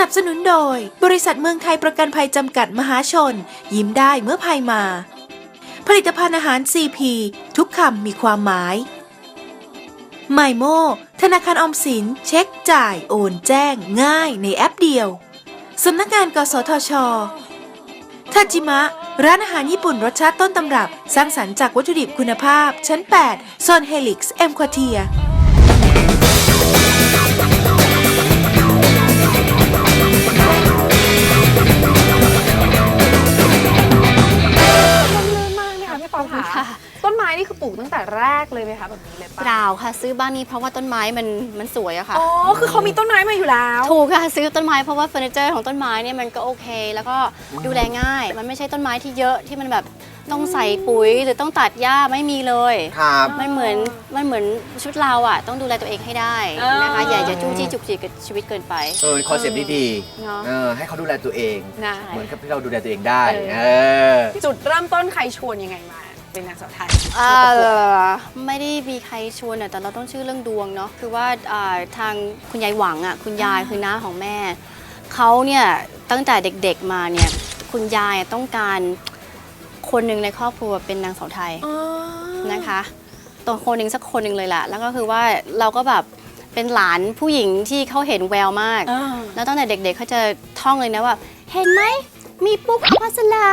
นับสนุนโดย บริษัทเมืองไทยประกันภัยจำกัดมหาชน ยิ้มได้เมื่อภัยมา ผลิตภัณฑ์อาหาร CP ทุกคำมีความหมายไมโมธนาคารออมสิน เช็คจ่าย โอนแจ้ง ง่ายในแอปเดียวสำนักงานกสทชทาจิมะ ร้านอาหารญี่ปุ่นรสชาติต้นตำรับ สร้างสรรค์จากวัตถุดิบคุณภาพ ชั้น 8 โซนเฮลิกซ์เอ็มควเทีย ต้นไม้นี่คือปลูกตั้งแต่แรกเลยไหมคะแบบนี้เลยเปปะล่าค่ะ ซื้อบ้านนี้เพราะว่าต้นไม้มันมันสวยอะค่ะ อ๋อคือเขามีต้นไม้มาอยู่แล้ว ถูกค่ะซื้อต้นไม้เพราะว่าเฟอร์นิเจอร์ของต้นไม้เนี่ยมันก็โอเค แล้วก็ดูแลง่าย มันไม่ใช่ต้นไม้ที่เยอะที่มันแบบต้องใส่ปุ๋ยหรือต้องตัดหญ้าไม่มีเลย ครับ มันเหมือนมันเหมือนชุดเราอะต้องดูแลตัวเองให้ได้นะคะอย่าอย่าจู้จี้จุกจิกกับชีวิตเกินไป เออคอนเซ็ปต์ดีเนาะๆเออให้เขาดูแลตัวเอง นะ เหมือนกับที่เราดูแลตัวเองได้ เออ เออ จุดเริ่มต้นใครชวนยังไงมา เป็นนางสาวไทยอ่าไม่ได้มีใครชวนอะแต่เราต้องชื่อเรื่องดวงเนาะคือว่าอ่าทางคุณยายหวังอะคุณยายคือน้าของแม่เขาเนี่ยตั้งแต่เด็กๆมาเนี่ยคุณยายต้องการคนหนึ่งในครอบครัวเป็นนางสาวไทยนะคะตัวคนหนึ่งสักคนหนึ่งเลยแหละแล้วก็คือว่าเราก็แบบเป็นหลานผู้หญิงที่เขาเห็นแววมากอ่าแล้วตั้งแต่เด็กๆเขาจะท่องเลยนะว่า เห็นไหม มีปุ๊กอภัสรา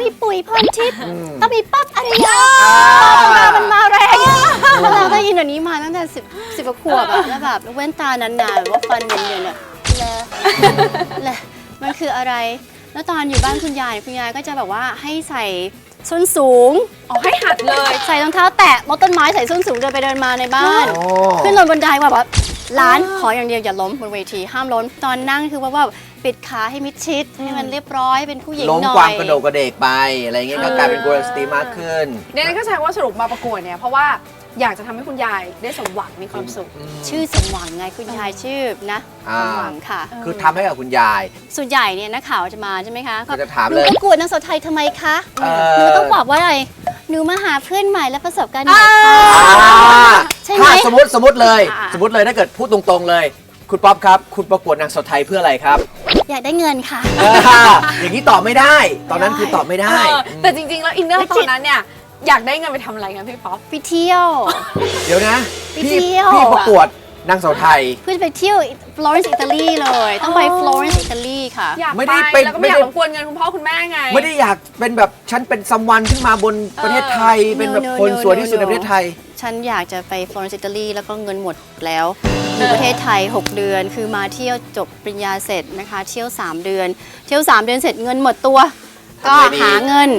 มีปุ๋ยพรทิพย์อืมต้องมีปั๊บอารยามามันมาแรงแล้วเราได้ยินแบบนี้มาตั้งแต่สิบสิบกว่าขวบอะแล้วแบบแว่นตานานๆแบบว่าฟันเย็นๆอะแล้วแล้วมันคืออะไร แล้วตอนอยู่บ้านคุณยายคุณยายก็จะแบบว่าให้ใส่ส้นสูงอ๋อให้หัดเลย ใส่รองเท้าแตะมดต้นไม้ใส่ส้นสูงเดินไปเดินมาในบ้านโอ้ขึ้นลงบันไดว่าแบบร้านขออย่างเดียวอย่าล้มบนเวทีห้ามล้มตอนนั่งคือว่าว่า ปิดขาให้มิดชิด ให้มันเรียบร้อยเป็นผู้หญิงล้มหน่อย ความกระโดดกระเดกไปอะไรเงี้ยก็กลายเป็นกุลสตรีมากขึ้นเนี่ยนั่นก็แสดงว่าสรุปมาประกวดเนี่ยเพราะว่าอยากจะทำให้คุณยายได้สมหวังมีความสุขชื่อสมหวังไงคุณยายชื่อนะอ่าสมหวังค่ะ คือทำให้กับคุณยาย ส่วนใหญ่เนี่ยนักข่าวจะมาใช่ไหมคะก็จะถามหนูเลยประกวดนางสาวไทยทำไมคะเอหนูอต้องบอกว่าอะไรหนูมาหาเพื่อนใหม่และประสบการณ์ใหม่ค่ะ อ่าใช่ไหมถ้าสมมติสมมติเลยอ่าสมมติเลยถ้าเกิดพูดตรงๆเลย คุณป๊อปครับ คุณประกวดนางสาวไทยเพื่ออะไรครับ อยากได้เงินค่ะอ่าอย่างนี้ตอบไม่ได้ ตอนนั้นคือตอบไม่ได้ เออแต่จริง ๆ แล้วอินเนอร์ตอนนั้นเนี่ย อยากได้เงินไปทำอะไรกันพี่ป๊อป ไปเที่ยว เดี๋ยวนะไปพี่เที่ยวพี่ประกวดนางสาวไทย เพื่อจะไปเที่ยวฟลอเรนซ์อิตาลีเลย ต้องไปอ๋อฟลอเรนซ์อิตาลี ค่ะ อยากไม่ไปได้เป็นแล้วก็ไม่ไม่อได้ยากรบกวนเงินคุณพ่อคุณแม่ไง ไม่ได้อยากเป็นแบบฉันเป็นซัมวันขึ้นมาบนประเทศไทย เป็นแบบ No, no, คน no, สวยที่สุด no, ในประเทศไทย ฉันอยากจะไปฟลอเรนซ์อิตาลีแล้วก็เงินหมดแล้วอยู่ประเทศไทย 6 เดือน คือมาเที่ยวจบปริญญาเสร็จนะคะ เที่ยว 3 เดือน เที่ยว 3 เดือนเสร็จเงินหมดตัว ก็ทำไงดีหาเงิน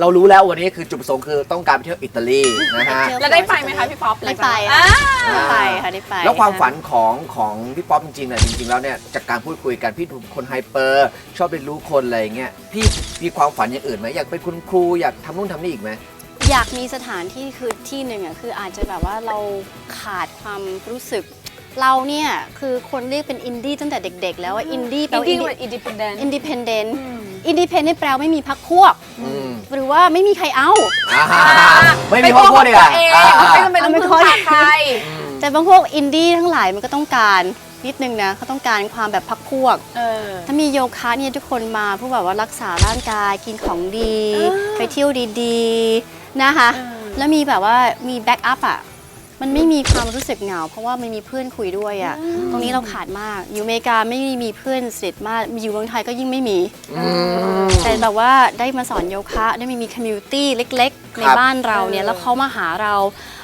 เรารู้แล้ววันนี้คือจุดประสงค์คือต้องการไปเที่ยวอิตาลีนะฮะเที่ยวแล้วได้ไปไหมคะพี่ป๊อปได้ไปอ่า ได้ไปค่ะได้ไปแล้วความฝันของของพี่ป๊อปจริงๆเนี่ยจริงๆแล้วเนี่ยจากการพูดคุยกันพี่ถูกคนไฮเปอร์ชอบเรียนรู้คนอะไรอย่างเงี้ยพี่มีความฝันอย่างอื่นไหมอยากเป็นคุณครูอยากทำนู่นทำนี่อีกไหม อยากมีสถานที่คือที่หนึ่งอะคืออาจจะแบบว่าเราขาดความรู้สึก เราเนี่ยคือคนเรียกเป็นอินดี้ตั้งแต่เด็กๆ แล้วว่าอินดี้แปลอินว่าดี้เป็นอินดิพเดนอินดิเพนเดนต์ อินดิเพนเดนต์แปลว่าไม่มีพักพวก อืมหรือว่าไม่มีใครเอา อ่าไม่มีพ่อพูดเลยอะเองอ่าไม่จำเป็นต้องพึ่งพาใคร แต่บางพวกอินดี้ทั้งหลายมันก็ต้องการนิดนึงนะเขาต้องการความแบบพักพวก เออ ถ้ามีโยคะเนี่ยทุกคนมาเพื่อแบบว่ารักษาร่างกายกินของดีเออไปเที่ยวดีๆนะคะเออแล้วมีแบบว่ามีแบ็กอัพอะ มันไม่มีความรู้สึกเหงา เพราะว่ามันมีเพื่อนคุยด้วยอะตรงนี้เราขาดมาก อยู่อเมริกาไม่มีเพื่อนสนิทมากอยู่เมืองไทยก็ยิ่งไม่มีอืมแต่แบบว่าได้มาสอนโยคะ ได้มีคอมมูนิตี้เล็ก ๆ ในครับบ้านเราเนี่ยเออแล้วเขามาหาเรา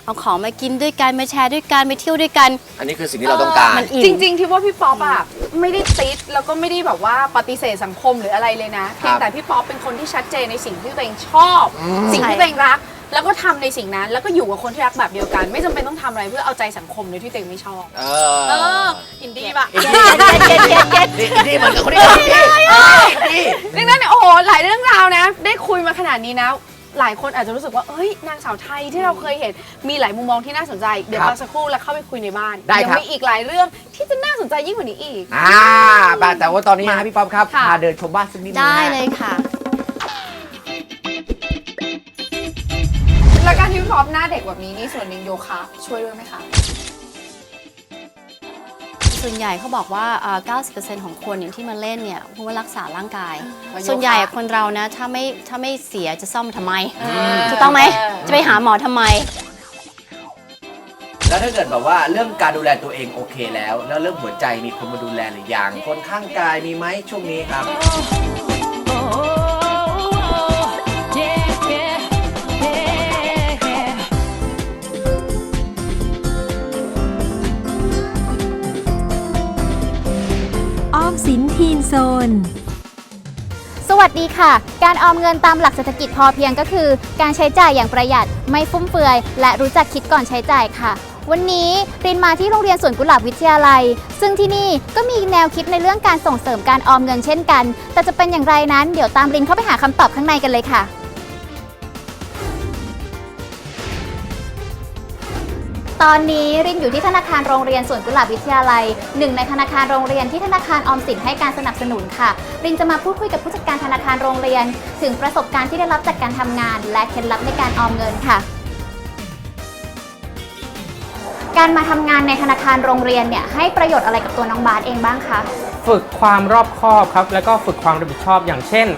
เอาของมากินด้วยกันมาแชร์ด้วยกันไปเที่ยวด้วยกัน อันนี้คือสิ่งที่เราต้องการ มันอิ่ม จริง ๆ ที่ว่าพี่ป๊อปอะไม่ได้ติดแล้วก็ไม่ได้แบบว่าปฏิเสธสังคมหรืออะไรเลยนะเพียงแต่พี่ป๊อปเป็นคนที่ชัดเจนในสิ่งที่ตัวเองชอบอืมสิ่งที่ตัวเองรัก แล้วก็ทำในสิ่งนั้น แล้วก็อยู่กับคนที่รักแบบเดียวกัน ไม่จำเป็นต้องทำอะไรเพื่อเอาใจสังคมโดยที่ตัวเองไม่ชอบ เอเออออินดี้ปะอินดี้อินดี้อินดี้เหมือนกับคนที่ทำอินดี้อินดี้ดังนั้นเนี่ยโอ้โหหลายเรื่องราวนะ ได้คุยมาขนาดนี้นะ หลายคนอาจจะรู้สึกว่าเอ้ยนางสาวไทยที่เราเคยเห็นมีหลายมุมมองที่น่าสนใจ เดี๋ยวครับพักสักครู่แล้วเข้าไปคุยในบ้านได้ยัครับ มีอีกหลายเรื่องที่จะน่าสนใจยิ่งกว่านี้อีก อ่าแต่ว่าตอนนี้นะฮะพี่ป๊อปครับค่ะพาเดินชมบ้านสักนิดนึงได้นะฮะ เลยค่ะ แล้วการที่พี่ป๊อปหน้าเด็กแบบนี้นี่ส่วนหนึ่งโยคะ ช่วยด้วยไหมคะ ส่วนใหญ่เขาบอกว่าอ่า90%ของคนเนี่ยที่มาเล่นเนี่ยเพราะว่ารักษาร่างกายมาโยคะส่วนใหญ่คนเรานะถ้าไม่ถ้าไม่เสียจะซ่อมทำไมถูกต้องไหมจะไปหาหมอทำไม แล้วถ้าเกิดแบบว่าเรื่องการดูแลตัวเองโอเคแล้ว แล้วเรื่องหัวใจมีคนมาดูแลหรือยังคนข้างกายมีไหมช่วงนี้ครับ น สวัสดีค่ะ การออมเงินตามหลักเศรษฐกิจพอเพียงก็คือ การใช้จ่ายอย่างประหยัดไม่ฟุ่มเฟือย และรู้จักคิดก่อนใช้จ่ายค่ะ วันนี้รินมาที่โรงเรียนสวนกุหลาบวิทยาลัย ซึ่งที่นี่ก็มีแนวคิดในเรื่องการส่งเสริมการออมเงินเช่นกัน แต่จะเป็นอย่างไรนั้นเดี๋ยวตามรินเข้าไปหาคำตอบข้างในกันเลยค่ะ ตอนนี้รินอยู่ที่ธนาคารโรงเรียนสวนกุหลาบวิทยาลัยหนึ่งในธนาคารโรงเรียนที่ธนาคารออมสินให้การสนับสนุนค่ะ รินจะมาพูดคุยกับผู้จัดการธนาคารโรงเรียน ถึงประสบการณ์ที่ได้รับจากการทำงาน และเคล็ดลับในการออมเงินค่ะ การมาทำงานในธนาคารโรงเรียนเนี่ยให้ประโยชน์อะไรกับตัวน้องบาสเองบ้างคะฝึกความรอบคอบครับ แล้วก็ฝึกความรับผิดชอบอย่างเช่น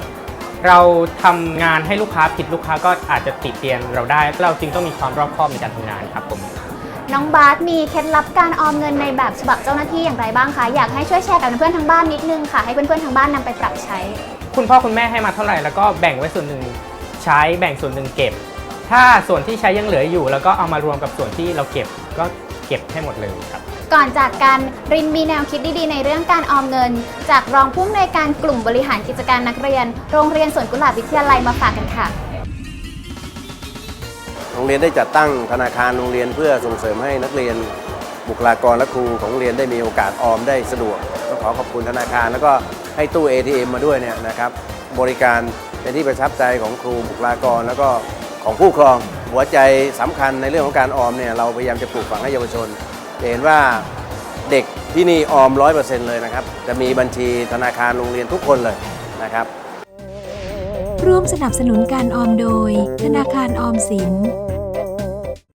เราทำงานให้ลูกค้าผิดลูกค้าก็อาจจะติเตียนเราได้เราจึงต้องมีความรอบคอบในการทำงานครับผม น้องบาสมีเคล็ดลับการออมเงินในแบบฉบับเจ้าหน้าที่อย่างไรบ้างคะอยากให้ช่วยแชร์กับเพื่อนๆทางบ้านนิดนึงค่ะให้เพื่อนๆทางบ้านนำไปปรับใช้ คุณพ่อคุณแม่ให้มาเท่าไหร่แล้วก็แบ่งไว้ส่วนหนึ่งใช้แบ่งส่วนหนึ่งเก็บ ถ้าส่วนที่ใช้ยังเหลืออยู่ แล้วก็เอามารวมกับส่วนที่เราเก็บก็เก็บให้หมดเลยครับ ก่อนจากกันรินมีแนวคิดดีๆ ในเรื่องการออมเงิน จากรองผู้อำนวยการกลุ่มบริหารกิจการนักเรียน โรงเรียนสวนกุหลาบวิทยาลัยมาฝากกันค่ะ โรงเรียนได้จัดตั้งธนาคารโรงเรียนเพื่อส่งเสริมให้นักเรียนบุคลากรและครูของโรงเรียนได้มีโอกาสออมได้สะดวกต้องขอขอบคุณธนาคาร แล้วก็ให้ตู้ ATM มาด้วยเนี่ยนะครับบริการเป็นที่ประทับใจของครูบุคลากร แล้วก็ของผู้ครอง หัวใจสำคัญในเรื่องของการออมเนี่ยเราพยายามจะปลูกฝังให้เยาวชนเห็นว่าเด็กที่นี่ออม100%เลยนะครับ จะมีบัญชีธนาคารโรงเรียนทุกคนเลยนะครับ ร่วมสนับสนุนการออมโดย ธนาคารออมสิน